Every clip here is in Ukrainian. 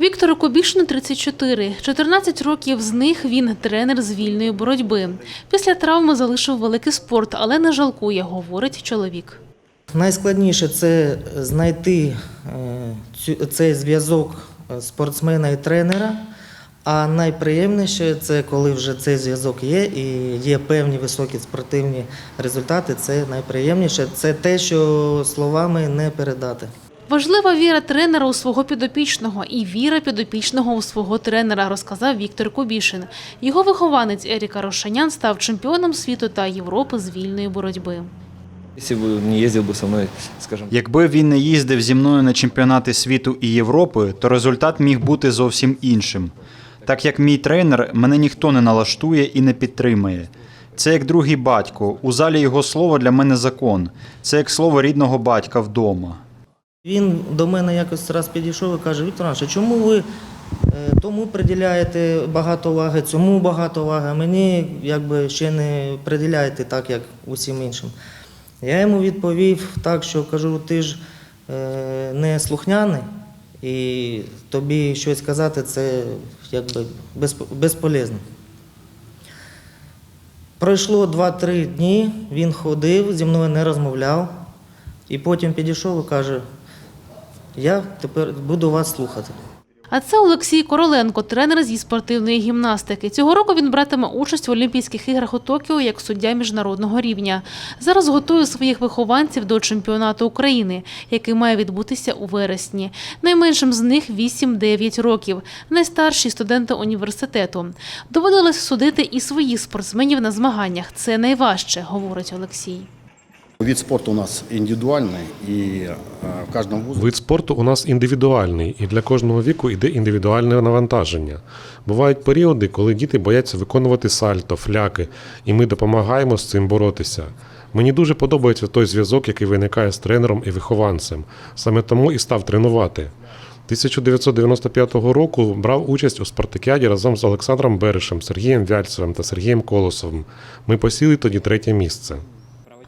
Віктору Кобішину 34. 14 років з них він тренер з вільної боротьби. Після травми залишив великий спорт, але не жалкує, говорить чоловік. Найскладніше це знайти е, цей зв'язок спортсмена і тренера. А найприємніше це коли вже цей зв'язок є і є певні високі спортивні результати. Це найприємніше. Це те, що словами не передати. Важлива віра тренера у свого підопічного і віра підопічного у свого тренера, розказав Віктор Кубішин. Його вихованець Еріка Рошанян став чемпіоном світу та Європи з вільної боротьби. Якби він не їздив зі мною на чемпіонати світу і Європи, то результат міг бути зовсім іншим. Так як мій тренер, мене ніхто не налаштує і не підтримує. Це як другий батько. У залі його слово для мене закон. Це як слово рідного батька вдома. Він до мене якось раз підійшов і каже: Віктор Іванович, чому ви е, тому приділяєте багато уваги, цьому багато уваги, а мені якби ще не приділяєте так, як усім іншим. Я йому відповів так, що кажу, ти ж е, не слухняний, і тобі щось казати це якби безполезно. Пройшло 2-3 дні, він ходив, зі мною не розмовляв, і потім підійшов і каже, я тепер буду вас слухати. А це Олексій Короленко, тренер зі спортивної гімнастики. Цього року він братиме участь в Олімпійських іграх у Токіо як суддя міжнародного рівня. Зараз готує своїх вихованців до чемпіонату України, який має відбутися у вересні. Найменшим з них 8-9 років, найстарші студенти університету. Доводилось судити і своїх спортсменів на змаганнях. Це найважче, говорить Олексій. Вид спорта у нас индивидуальный, и э, в каждом вузе Вид спорту у нас індивідуальний, і для кожного віку йде індивідуальне навантаження. Бувають періоди, коли діти бояться виконувати сальто, фляки, і ми допомагаємо з цим боротися. Мені дуже подобається той зв'язок, який виникає з тренером і вихованцем. Саме тому і став тренувати. 1995 року брав участь у спартакіаді разом з Олександром Берешем, Сергієм Вяльцевим та Сергієм Колосовим. Ми посіли тоді третє місце.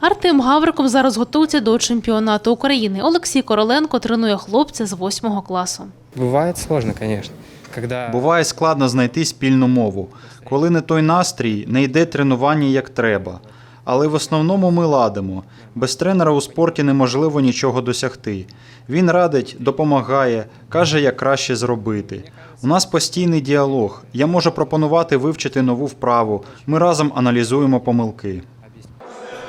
Артем Гавриков зараз готується до чемпіонату України. Олексій Короленко тренує хлопця з 8 класу. Сложно, конечно. Когда Буває складно знайти спільну мову. Коли не той настрій, не йде тренування як треба. Але в основному ми ладимо. Без тренера у спорті неможливо нічого досягти. Він радить, допомагає, каже, як краще зробити. У нас постійний діалог. Я можу пропонувати вивчити нову вправу. Ми разом аналізуємо помилки.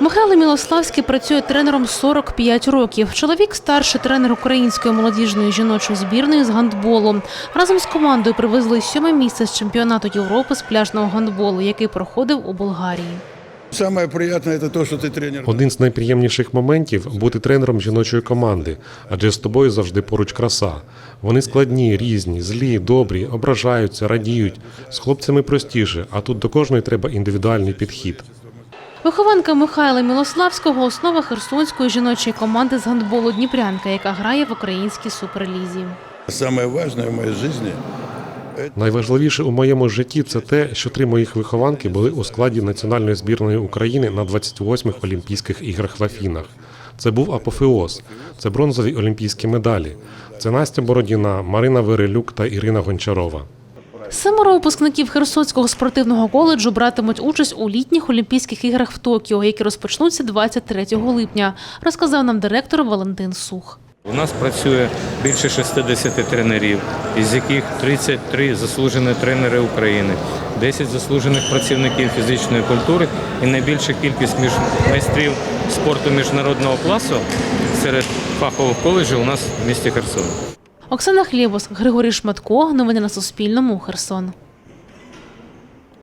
Михайло Мілославський працює тренером 45 років. Чоловік старший тренер української молодіжної жіночої збірної з гандболу. Разом з командою привезли сьоме місце з чемпіонату Європи з пляжного гандболу, який проходив у Болгарії. Самое приятное это то, что ты тренер. Один з найприємніших моментів бути тренером жіночої команди, адже з тобою завжди поруч краса. Вони складні, різні, злі, добрі, ображаються, радіють. З хлопцями простіше, а тут до кожної треба індивідуальний підхід. Вихованка Михайла Мілославського основа херсонської жіночої команди з гандболу Дніпрянка, яка грає в українській суперлізі. Самое важное в моей жизни Найважливіше у моєму житті це те, що три моїх вихованки були у складі національної збірної України на 28-х Олімпійських іграх в Афінах. Це був апофеоз, це бронзові олімпійські медалі. Це Настя Бородіна, Марина Верелюк та Ірина Гончарова. Семеро випускників Херсонського спортивного коледжу братимуть участь у літніх Олімпійських іграх в Токіо, які розпочнуться 23 липня, розказав нам директор Валентин Сух. У нас працює більше 60 тренерів, із яких 33 заслужені тренери України, 10 заслужених працівників фізичної культури і найбільша кількість майстрів спорту міжнародного класу серед фахових коледжів у нас в місті Херсон. Оксана Хлібус, Григорій Шматко. Новини на Суспільному. Херсон.